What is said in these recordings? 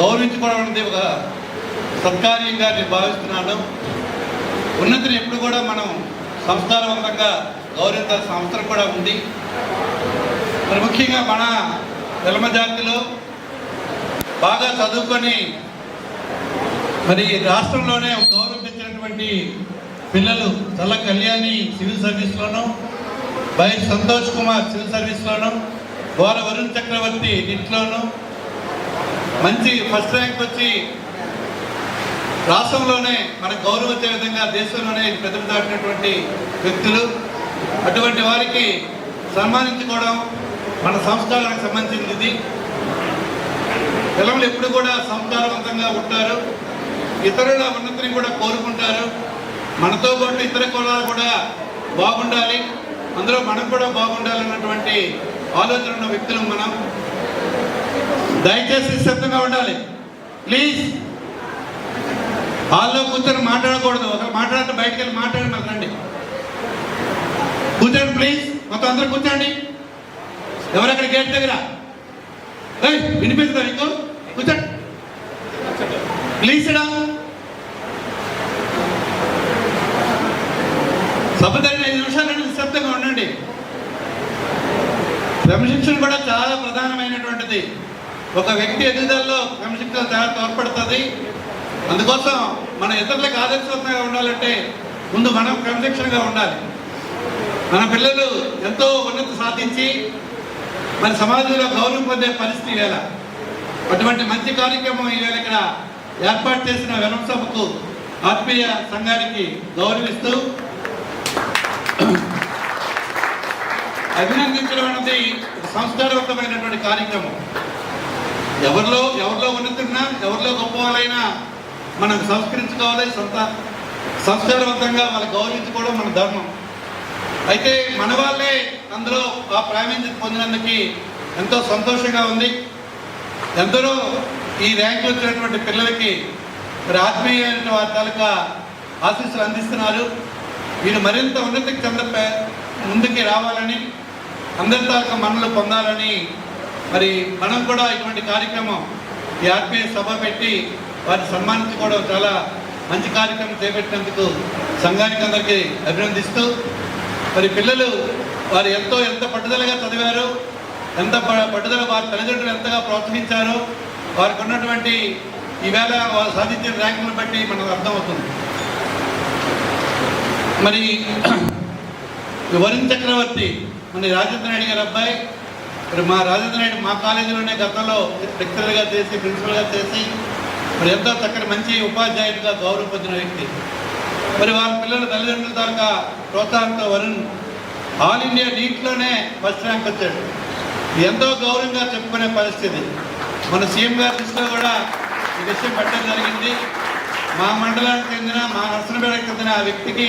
గౌరవించుకోవడం అనేది ఒక సత్కార్యంగా నేను భావిస్తున్నాను. ఉన్నతిని ఎప్పుడు కూడా మనం సంస్కారవంతంగా గౌరవించాల్సిన అవసరం కూడా ఉంది. మరి ముఖ్యంగా మన తెలమ జాతిలో బాగా చదువుకొని మరి రాష్ట్రంలోనే గౌరవించినటువంటి పిల్లలు చల్ల కళ్యాణి సివిల్ సర్వీస్లోను బై సంతోష్ కుమార్ సివిల్ సర్వీస్లోను ఘోర వరుణ్ చక్రవర్తి ఇంట్లోనూ మంచి ఫస్ట్ ర్యాంక్ వచ్చి రాష్ట్రంలోనే మనకు గౌరవం వచ్చే విధంగా దేశంలోనే పెద్దలు దాటినటువంటి వ్యక్తులు అటువంటి వారికి సన్మానించుకోవడం మన సంస్కారానికి సంబంధించింది. ఇది పిల్లలు ఎప్పుడు కూడా సంస్కారవంతంగా ఉంటారు. ఇతరుల ఉన్నతిని కూడా కోరుకుంటారు. మనతో పాటు ఇతర కులాలు కూడా బాగుండాలి. అందులో మనం కూడా బాగుండాలి అన్నటువంటి ఆలోచన ఉన్న వ్యక్తులు మనం. దయచేసి నిశ్శబ్దంగా ఉండాలి. ప్లీజ్. హాల్లో కూర్చొని మాట్లాడకూడదు. ఒకరు మాట్లాడితే బయటకు వెళ్ళి మాట్లాడండి మళ్ళీ రండి కూర్చోండి ప్లీజ్. మొత్తం అందరూ కూర్చోండి. ఎవరక్కడ గేట్ దగ్గర? ఏయ్, వినిపిస్తుందా నీకు? కూర్చోండి. ప్లీజ్ ఇడా సభ జరిగిన ఐదు నిమిషాలు నిశ్శబ్దంగా ఉండండి. క్రమశిక్షణ కూడా చాలా ప్రధానమైనటువంటిది. ఒక వ్యక్తి ఎదుగుదలలో క్రమశిక్షణ చాలా తోడ్పడుతుంది. అందుకోసం మన ఇతరులకు ఆదర్శవంతంగా ఉండాలంటే ముందు మనం క్రమశిక్షణగా ఉండాలి. మన పిల్లలు ఎంతో ఉన్నతి సాధించి మన సమాజంలో గౌరవం పొందే పరిస్థితి వేళ. అటువంటి మంచి కార్యక్రమం ఈవేళ ఇక్కడ ఏర్పాటు చేసిన వెనం సభకు ఆత్మీయ సంఘానికి గౌరవిస్తూ అభినందించడం అనేది సంస్కారవంతమైనటువంటి కార్యక్రమం. ఎవరిలో ఎవరిలో ఉన్నతున్నా ఎవరిలో గొప్ప వాళ్ళైనా మనం సంస్కరించుకోవాలి సంత సంస్కారవంతంగా వాళ్ళు గౌరవించుకోవడం మన ధర్మం. అయితే మన వాళ్ళే అందులో ఆ ప్రావీణ్యత పొందినందుకు ఎంతో సంతోషంగా ఉంది. ఎందరో ఈ ర్యాంకు వచ్చినటువంటి పిల్లలకి మరి ఆత్మీయమైన వారి తాలూకా ఆశీస్సులు అందిస్తున్నారు. వీరు మరింత ఉన్నతికి చెంద ముందుకి రావాలని అందరి తాలూకా మనలు పొందాలని మరి మనం కూడా ఇటువంటి కార్యక్రమం ఈ ఆత్మీయ సభ పెట్టి వారిని సన్మానించుకోవడం చాలా మంచి కార్యక్రమం చేపట్టినందుకు సంఘానికి అందరికీ అభినందిస్తూ మరి పిల్లలు వారు ఎంతో ఎంత పట్టుదలగా చదివారు ఎంత ప- పట్టుదల వారి తల్లిదండ్రులు ఎంతగా ప్రోత్సహించారో వారికి ఉన్నటువంటి ఈవేళ వారు సాధించిన ర్యాంకులను బట్టి మనకు అర్థమవుతుంది. మరి వరుణ్ చక్రవర్తి మన రాజేంద్ర రెడ్డి గారి అబ్బాయి మరి మా రాజేంద్ర మా కాలేజీలోనే గతంలో లెక్చరర్గా చేసి ప్రిన్సిపల్గా చేసి మరి ఎంతో చక్కని మంచి ఉపాధ్యాయుడిగా గౌరవం పొందిన వ్యక్తి. మరి వాళ్ళ పిల్లల తల్లిదండ్రుల తాలూకా ప్రోత్సాహంతో వరుణ్ ఆల్ ఇండియా నీట్లోనే ఫస్ట్ ర్యాంక్ వచ్చాడు. ఎంతో గౌరవంగా చెప్పుకునే పరిస్థితి. మన సీఎం గారి దృష్టిలో కూడా ఈ విషయం పెట్టడం జరిగింది. మా మండలానికి చెందిన మా నర్సనపేటకు చెందిన ఆ వ్యక్తికి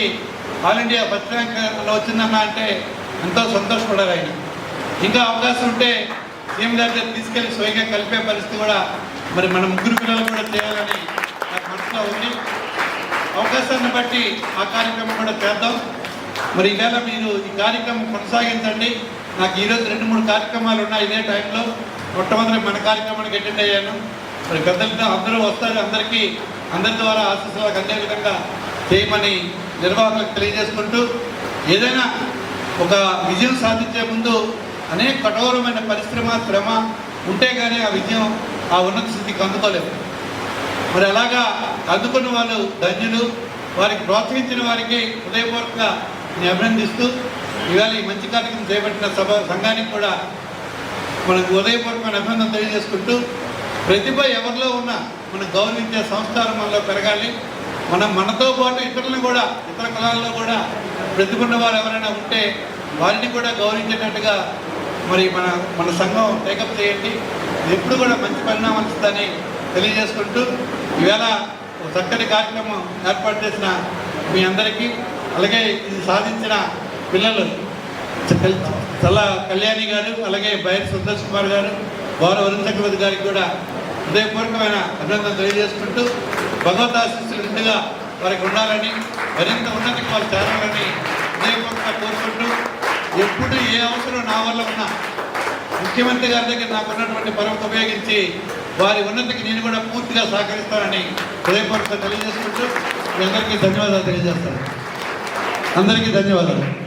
ఆల్ ఇండియా ఫస్ట్ ర్యాంక్లో వచ్చిందన్న అంటే ఎంతో సంతోషపడారు ఆయన. ఇంకా అవకాశం ఉంటే సీఎం గారి దగ్గర తీసుకెళ్ళి స్వయంగా కలిపే పరిస్థితి కూడా మరి మన ముగ్గురు పిల్లలు కూడా చేయాలని నాకు మనసులో ఉంది. అవకాశాన్ని బట్టి ఆ కార్యక్రమం కూడా చేద్దాం. మరి ఈవేళ మీరు ఈ కార్యక్రమం కొనసాగించండి. నాకు ఈరోజు రెండు మూడు కార్యక్రమాలు ఉన్నాయి ఇదే టైంలో. మొట్టమొదటి మన కార్యక్రమానికి అటెండ్ అయ్యాను. మరి పెద్దలతో అందరూ వస్తారు. అందరికీ అందరి ద్వారా ఆశీస్సులకు అందే విధంగా చేయమని నిర్వాహకులకు తెలియజేసుకుంటూ ఏదైనా ఒక విజయం సాధించే ముందు అనేక కఠోరమైన పరిశ్రమ శ్రమ ఉంటే కానీ ఆ విజయం ఆ ఉన్నత స్థితికి అందుకోలేము. మరి అలాగా అందుకున్న వాళ్ళు ధన్యులు. వారికి ప్రోత్సహించిన వారికి హృదయపూర్వకంగా నేను అభినందిస్తూ ఇవాళ ఈ మంచి కార్యక్రమం చేపట్టిన సభ సంఘానికి కూడా మనకు ఉదయపూర్వకమైన అభినందన తెలియజేసుకుంటూ ప్రతిభ ఎవరిలో ఉన్నా మనం గౌరవించే సంస్కారం మనలో పెరగాలి. మనం మనతో పాటు ఇతరులను కూడా ఇతర కులాల్లో కూడా ప్రతిభ ఉన్న వారు ఎవరైనా ఉంటే వారిని కూడా గౌరవించేటట్టుగా మరి మన మన సంఘం టేకప్ చేయండి. ఎప్పుడు కూడా మంచి పరిణామం ఇస్తుందని తెలియజేసుకుంటూ ఈవేళ ఒక చక్కటి కార్యక్రమం ఏర్పాటు చేసిన మీ అందరికీ అలాగే ఇది సాధించిన పిల్లలు చల్ల కళ్యాణి గారు అలాగే బైర్ సంతోష్ కుమార్ గారు గౌరవ వరుణ్ చక్రవర్తి గారికి కూడా హృదయపూర్వకమైన అభినందన తెలియజేసుకుంటూ భగవద్ ఆశీస్సులు నిండుగా వారికి ఉండాలని మరింత ఉన్నతికి వారు చేరాలని ఎప్పుడు ఏ అవసరం నా వల్ల ఉన్నా ముఖ్యమంత్రి గారి దగ్గర నాకు ఉన్నటువంటి పరం ఉపయోగించి వారి ఉన్నతికి నేను కూడా పూర్తిగా సహకరిస్తానని హృదయపూర్వకంగా తెలియజేసుకుంటూ మీ అందరికీ ధన్యవాదాలు తెలియజేస్తాను. అందరికీ ధన్యవాదాలు.